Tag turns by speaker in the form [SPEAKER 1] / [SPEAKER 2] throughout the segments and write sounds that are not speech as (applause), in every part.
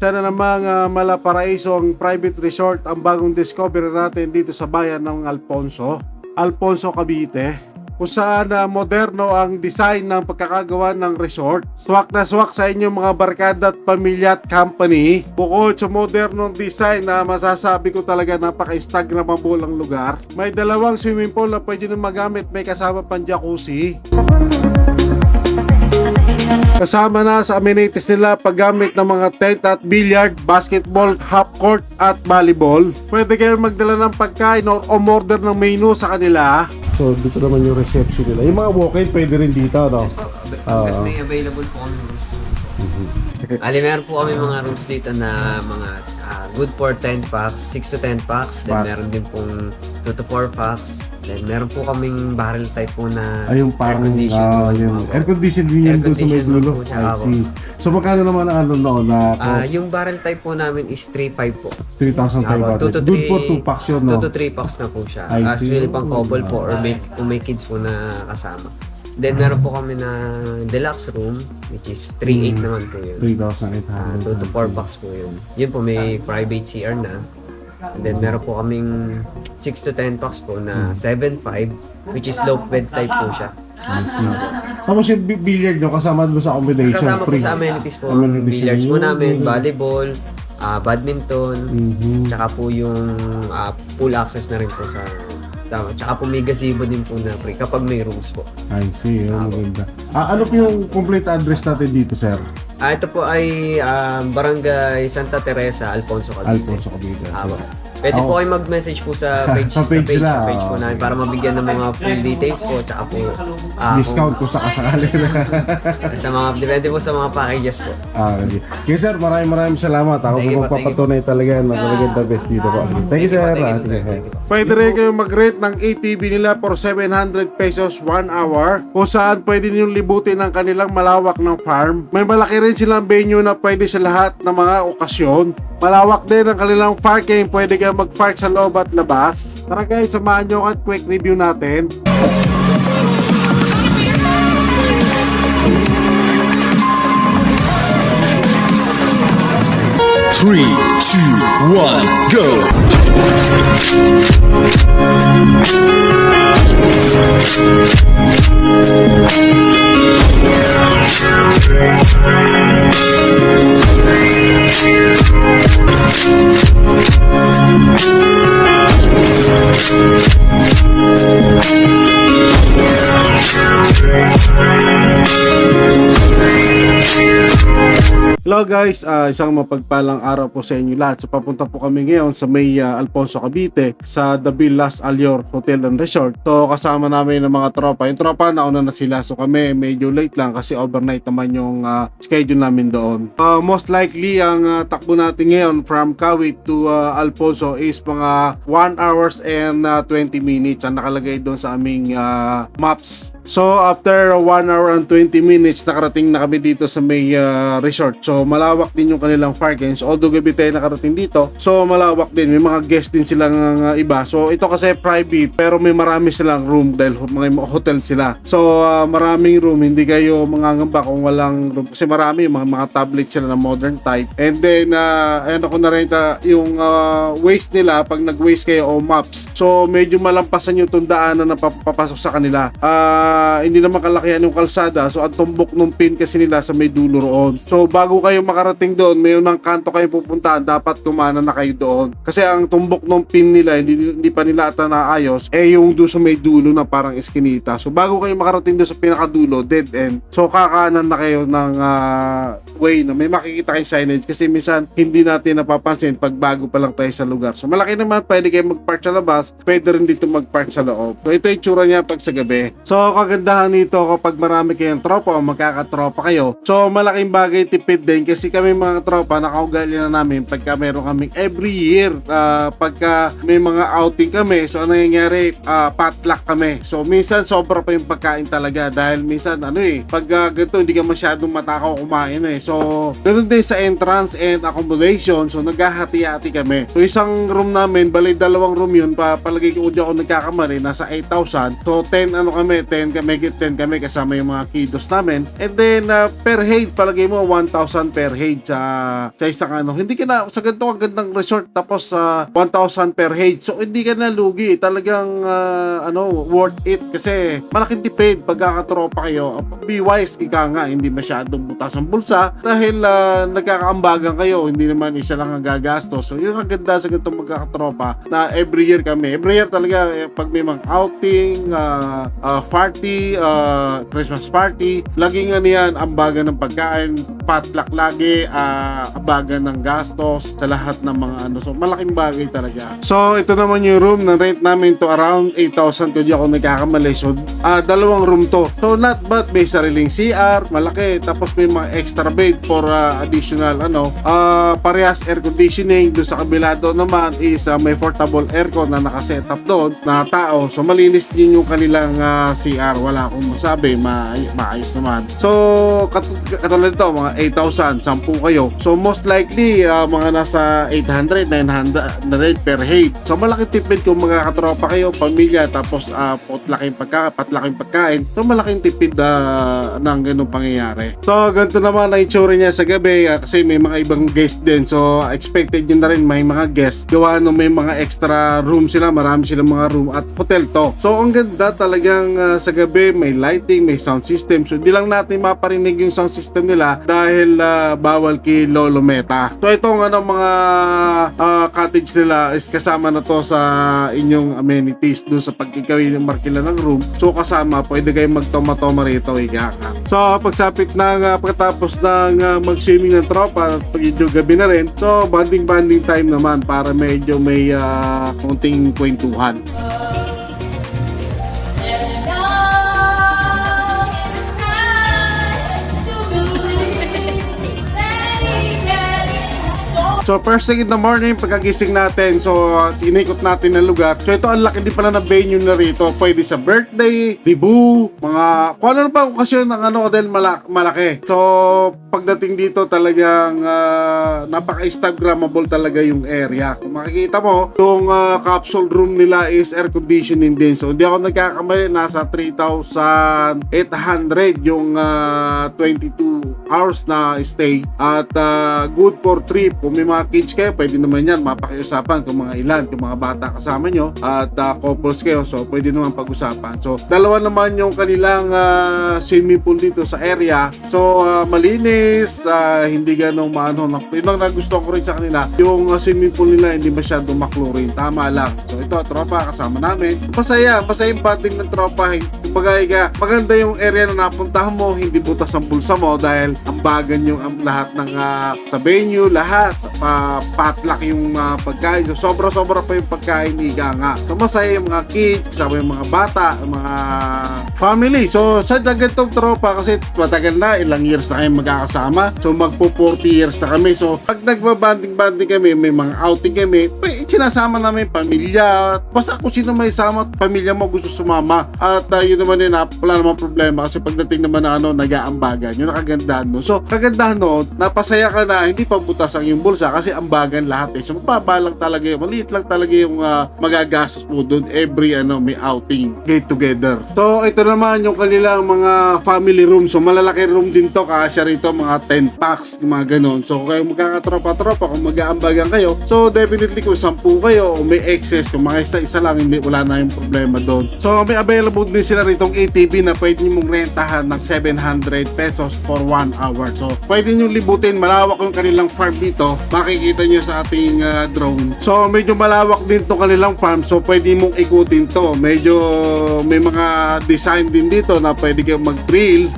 [SPEAKER 1] Isa na namang uh, malaparaisong private resort ang bagong discovery natin dito sa bayan ng Alfonso. Alfonso Cavite kung saan ah, moderno ang design ng pagkakagawa ng resort. Swak na swak sa inyong mga barkada at pamilya at company. Bukod sa modernong design na masasabi ko talaga napaka-instagramable ang lugar. May dalawang swimming pool na pwede na magamit. May kasama pang jacuzzi. Kasama na sa amenities nila paggamit ng mga tent at billiard, basketball, half court at volleyball. Pwede kayo magdala ng pagkain or umorder ng menu sa kanila. So dito naman yung reception nila. Yung mga walk-in pwede rin dito, no?
[SPEAKER 2] Yes po, hanggat may available po kami rooms. Ali, meron po kami mga rooms dito na mga ah, good for 10 packs, 6 to 10 packs. Then
[SPEAKER 1] Packs.
[SPEAKER 2] meron din pong 2 to 4 packs. Then meron po kaming barrel type po na
[SPEAKER 1] Ay, yung parang,
[SPEAKER 2] air-conditioned
[SPEAKER 1] ah,
[SPEAKER 2] po.
[SPEAKER 1] yun. Air conditioned din yun doon sa may
[SPEAKER 2] Air-conditioned
[SPEAKER 1] dulo.
[SPEAKER 2] po siya,
[SPEAKER 1] I see. So magkano naman ang ano noon na
[SPEAKER 2] Ah, yung barrel type po namin is 3.5 po.
[SPEAKER 1] 3,500.
[SPEAKER 2] two to
[SPEAKER 1] Good
[SPEAKER 2] three-
[SPEAKER 1] for 2 packs yun,
[SPEAKER 2] 2
[SPEAKER 1] no?
[SPEAKER 2] to 3 packs na po siya.
[SPEAKER 1] I see.
[SPEAKER 2] Actually, pang couple po or may, kung may kids po na kasama. Then meron po kami na deluxe room which is 3.8
[SPEAKER 1] Mm.
[SPEAKER 2] naman po yun.
[SPEAKER 1] 3,800.
[SPEAKER 2] 2 to 4 bucks po yun. Yun po, may private CR na. And then meron po kaming 6 to 10 bucks po na 7.5 which is low bed type po siya.
[SPEAKER 1] I see. Tapos yung bi- billiard nyo, kasama doon sa accommodation.
[SPEAKER 2] Kasama po
[SPEAKER 1] free.
[SPEAKER 2] sa amenities po,
[SPEAKER 1] Amenities
[SPEAKER 2] billiards po
[SPEAKER 1] yun.
[SPEAKER 2] namin, volleyball, ah, badminton,
[SPEAKER 1] Mhm.
[SPEAKER 2] tsaka po yung ah, pool access na rin po sa tama. Tsaka po may gazebo din po na free kapag may rooms po.
[SPEAKER 1] I see, yun, maganda. Ah, ano po yung complete address natin dito, sir?
[SPEAKER 2] Ah, ito po ay ah, Barangay Santa Teresa, Alfonso Cavite.
[SPEAKER 1] Alfonso Cavite.
[SPEAKER 2] Ah, Pwede
[SPEAKER 1] Ako.
[SPEAKER 2] po kayo mag-message po sa (laughs) page,
[SPEAKER 1] Sa page nila,
[SPEAKER 2] page po
[SPEAKER 1] oh.
[SPEAKER 2] namin para mabigyan ng mga full details po tsaka po ah,
[SPEAKER 1] Discount kung sakasakali na.
[SPEAKER 2] kung- sa mga depende po sa mga packages po.
[SPEAKER 1] ah, sige. Okay, sir, maraming maraming salamat. Ako po
[SPEAKER 2] po,
[SPEAKER 1] magpapatunay talaga na talaga the best dito po. Thank you, sir.
[SPEAKER 2] Thank you,
[SPEAKER 1] Ah,
[SPEAKER 2] sir. po.
[SPEAKER 1] Pwede rin kayo mag-rate ng ATV nila for 700 pesos 1 hour kung saan pwede niyong libutin ang kanilang malawak ng farm. May malaki rin silang venue na pwede sa lahat ng mga okasyon. Malawak din ang kanilang parking. Pwede kayo mag-park sa loob at labas. Tara guys, samahan nyo at quick review natin.
[SPEAKER 3] Three, two, one, go!
[SPEAKER 1] Hello guys, Ah, isang mapagpalang araw po sa inyo lahat. So papunta po kami ngayon sa may ah, Alfonso Cavite sa The Villas Alior Hotel and Resort. So kasama namin ng mga tropa. Yung tropa nauna na sila. So kami medyo late lang kasi overnight naman yung ah, schedule namin doon. Ah, most likely ang ah, takbo natin ngayon from Kawit to ah, Alfonso is mga 1 hours and ah, 20 minutes ang nakalagay doon sa aming ah, maps. So after 1 hour and 20 minutes nakarating na kami dito sa may ah, resort. So malawak din yung kanilang parking. So, although gabi tayo nakarating dito, so malawak din. May mga guest din silang ah, iba. So ito kasi private pero may marami silang room dahil mga hotel sila. So ah, maraming room, hindi kayo mangangamba kung walang room kasi marami mga, mga tablet sila na modern type. And then uh, ayun ako na rin ta- yung ah, waste nila pag nag-waste kayo o maps. So medyo malampasan yung tundaan na napapasok sa kanila. Ah, hindi naman kalakihan yung kalsada. So ang tumbok ng pin kasi nila sa may dulo roon. So bago kayo makarating doon, may unang kanto kayo pupuntahan, dapat kumana na kayo doon. Kasi ang tumbok ng pin nila, hindi, hindi pa nila ata naayos, eh yung doon sa may dulo na parang eskinita. So bago kayo makarating doon sa pinakadulo, dead end. So kakanan na kayo ng ah, way na may makikita kayong signage kasi minsan hindi natin napapansin pag bago pa lang tayo sa lugar. So malaki naman, pwede kayo mag-park sa labas, pwede rin dito mag-park sa loob. So ito yung tsura niya pag sa gabi. So kagandahan nito kapag marami kayong tropa o magkakatropa kayo. So malaking bagay tipid din kasi kami mga tropa nakaugali na namin pagka meron kaming every year ah, pagka may mga outing kami. So ano nangyayari, ah, potluck kami. So minsan sobra pa yung pagkain talaga dahil minsan ano eh, pag ah, ganito hindi ka masyadong matakaw kumain eh. So ganun din sa entrance and accommodation. So naghahati-hati kami. So isang room namin, bali dalawang room yun, pa, palagay ko di ako nagkakamali, nasa 8,000. So 10 ano kami, 10 10 kami, 10 kami kasama yung mga kiddos namin. And then, uh, per head, palagay mo, 1,000 per head sa, sa isang ano. Hindi ka na, sa ganito kagandang resort, tapos uh, 1,000 per head. So, hindi ka na lugi. Talagang, uh, ano, worth it. Kasi, malaking tipid pagkakatropa kayo. Be wise, ika nga, hindi masyadong butas ang bulsa. Dahil, uh, nagkakaambagan kayo, hindi naman isa lang ang gagastos. So, yung kaganda sa ganitong magkakatropa na every year kami. Every year talaga, eh, pag may mga outing, uh, uh, party, uh, Christmas party, lagi nga niyan ambagan ng pagkain, potluck lagi, uh, ambagan ng gastos sa lahat ng mga ano. So, malaking bagay talaga. So, ito naman yung room na rent namin to around 8,000 kung di ako nagkakamali. So, uh, dalawang room to. So, not bad. May sariling CR, malaki. Tapos may mga extra bed for uh, additional ano. Uh, parehas air conditioning. Doon sa kabila doon naman is uh, may portable aircon na nakaset up doon na tao. So, malinis din yung kanilang uh, CR. Wala akong masabi. Ma maayos naman. So, kat katulad ito, mga 8,000, 10 kayo. So, most likely, uh, mga nasa 800, 900 na rin per head. So, malaki tipid kung magkakatropa kayo, pamilya, tapos uh, potlaking pagka, patlaking pagkain. So, malaking tipid uh, ng ganung pangyayari. So, ganito naman ang itsura niya sa gabi uh, kasi may mga ibang guest din. So, expected nyo na rin may mga guest. Gawa no may mga extra room sila, marami silang mga room at hotel to. So, ang ganda talagang uh, sa may lighting, may sound system. So, di lang natin maparinig yung sound system nila dahil uh, bawal kay Lolo Meta. So, itong ano, mga uh, cottage nila is kasama na to sa inyong amenities doon sa pagkikawin ng markila ng room. So, kasama, pwede kayong magtoma-toma rito, ika ka. So, pagsapit ng uh, pagkatapos ng uh, mag-swimming ng tropa, pag medyo gabi na rin, so, banding-banding time naman para medyo may uh, konting kwentuhan. So first thing in the morning, pagkagising natin, so inikot natin ng lugar. So ito ang laki din pala ng venue na rito. Pwede sa birthday, debut, mga kung ano pa okasyon ng ano dahil mala- malaki. So pagdating dito talagang uh, napaka-instagrammable talaga yung area. Kung makikita mo, yung ah, capsule room nila is air conditioning din. So hindi ako nagkakamali, nasa 3,800 yung ah, 22 hours na stay. At ah, good for trip. Kung may mga kids kayo, pwede naman yan mapakiusapan kung mga ilan, kung mga bata kasama nyo at ah, couples kayo. So pwede naman pag-usapan. So dalawa naman yung kanilang ah, swimming pool dito sa area. So ah, malinis, ah, hindi ganong maano. Yun ang nagustuhan ko rin sa kanila. Yung ah, swimming pool nila hindi masyadong maklorin. Tama lang. So ito, tropa, kasama namin. Masaya, masaya yung bonding ng tropa. Kumbaga, maganda yung area na napuntahan mo, hindi butas ang bulsa mo dahil ambagan yung ang lahat ng ah, sa venue, lahat. Pa, potluck yung ah, pagkain. So, sobra-sobra pa yung pagkain ni Iga nga. So, masaya yung mga kids, kasama yung mga bata, yung mga family. So, sa ganitong tropa kasi matagal na, ilang years na kayo magkakasama. So, magpo 40 years na kami. So, pag nagbabanding-banding kami, may mga outing kami, pa- sinasama namin pamilya. Basta kung sino may sama, pamilya mo gusto sumama. At uh, yun naman yun, ah, wala namang problema kasi pagdating naman na ano, nag-aambagan. Yun ang kagandahan nun. So, kagandahan nun, napasaya ka na, hindi pa butas ang iyong bulsa kasi ambagan lahat eh. So, mababa lang talaga yun. Maliit lang talaga yung ah, magagastos mo doon every ano, may outing, get together. So, ito naman yung kanilang mga family room. So, malalaki room din to. Kasya rito mga 10 packs, mga ganon. So, kung kayo magkakatropa-tropa, kung mag-aambagan kayo, so definitely kung 10 kayo o may excess, kung mga isa-isa lang, hindi, wala na yung problema doon. So, may available din sila ritong ATV na pwede nyo mong rentahan ng 700 pesos for 1 hour. So, pwede nyo libutin. Malawak yung kanilang farm dito. Makikita nyo sa ating ah, drone. So, medyo malawak din to kanilang farm. So, pwede mong ikutin to. Medyo may mga design din dito na pwede kayong mag-drill.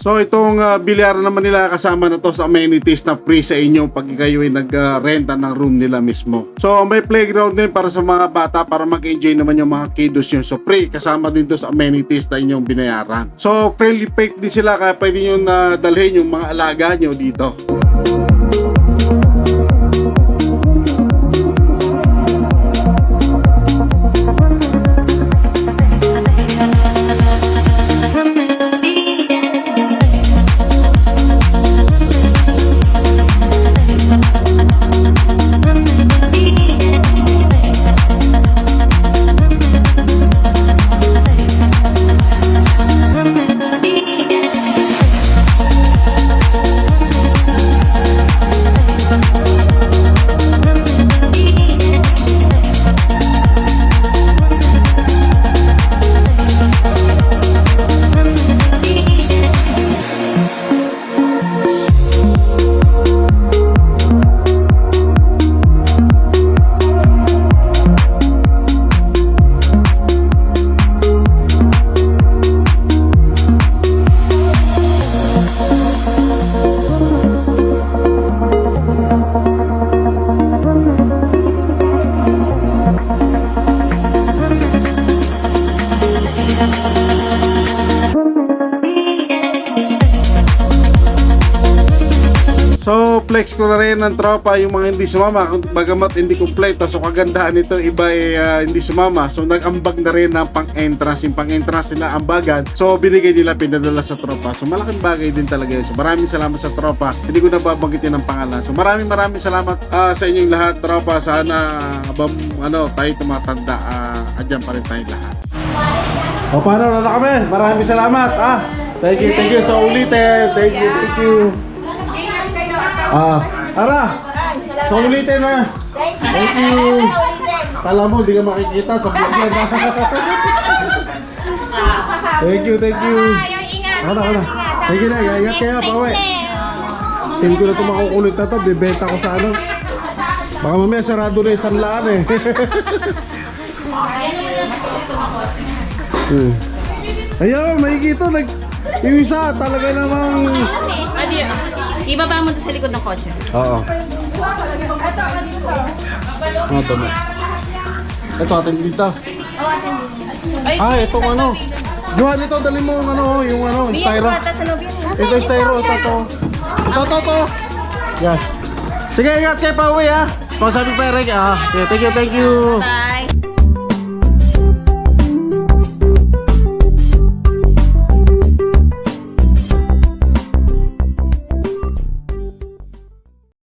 [SPEAKER 1] So itong uh, bilyaran naman nila kasama na to sa amenities na free sa inyo pag kayo ay nag-renta ng room nila mismo. So may playground din para sa mga bata para mag-enjoy naman yung mga kiddos nyo. So free kasama din to sa amenities na inyong binayaran. So friendly pack din sila kaya pwede nyo na dalhin yung mga alaga nyo dito. So, flex ko na rin ng tropa yung mga hindi sumama. Bagamat hindi kumpleto. So, kagandahan nito, iba eh, ah, hindi sumama. So, nag-ambag na rin ng pang-entrance. Yung pang-entrance nila ambagan. So, binigay nila, pinadala sa tropa. So, malaking bagay din talaga yun. So, maraming salamat sa tropa. Hindi ko na babanggitin ang pangalan. So, maraming maraming salamat ah, sa inyong lahat, tropa. Sana, habang ano, tayo tumatanda, uh, adyan pa rin tayong lahat. O, paano na kami? Maraming salamat. Ah, thank you, thank you sa ulitin. Thank you, thank you. Ah, Ara. So ulitin na. Thank you. Kala mo, di ka makikita sa vlog yan. (laughs) thank you, thank you. Na, ako na. Thank you na, ingat kayo, pawe. Feel ko na ito makukulit na ito, bibenta ko sa ano. Baka mamaya sarado na isang laan eh. (laughs) Hmm. Ayun, makikita, nag... Yung isa, talaga namang...
[SPEAKER 4] Adi, ibaba mo doon sa likod ng kotse.
[SPEAKER 1] Oo. Ano to na? Ito atin dito.
[SPEAKER 4] Ay,
[SPEAKER 1] Ah, itong ano. Johan, ito, dali mo yung ano, yung ano, yung
[SPEAKER 4] Biyan
[SPEAKER 1] styro.
[SPEAKER 4] ko ata sa loob.
[SPEAKER 1] Ito yung styro, ito to. Ito, ito, ito. Yes. Sige, ingat kayo pa uwi ha. Kung sabi pa Eric, ah. Okay, thank you, thank you.
[SPEAKER 4] Bye.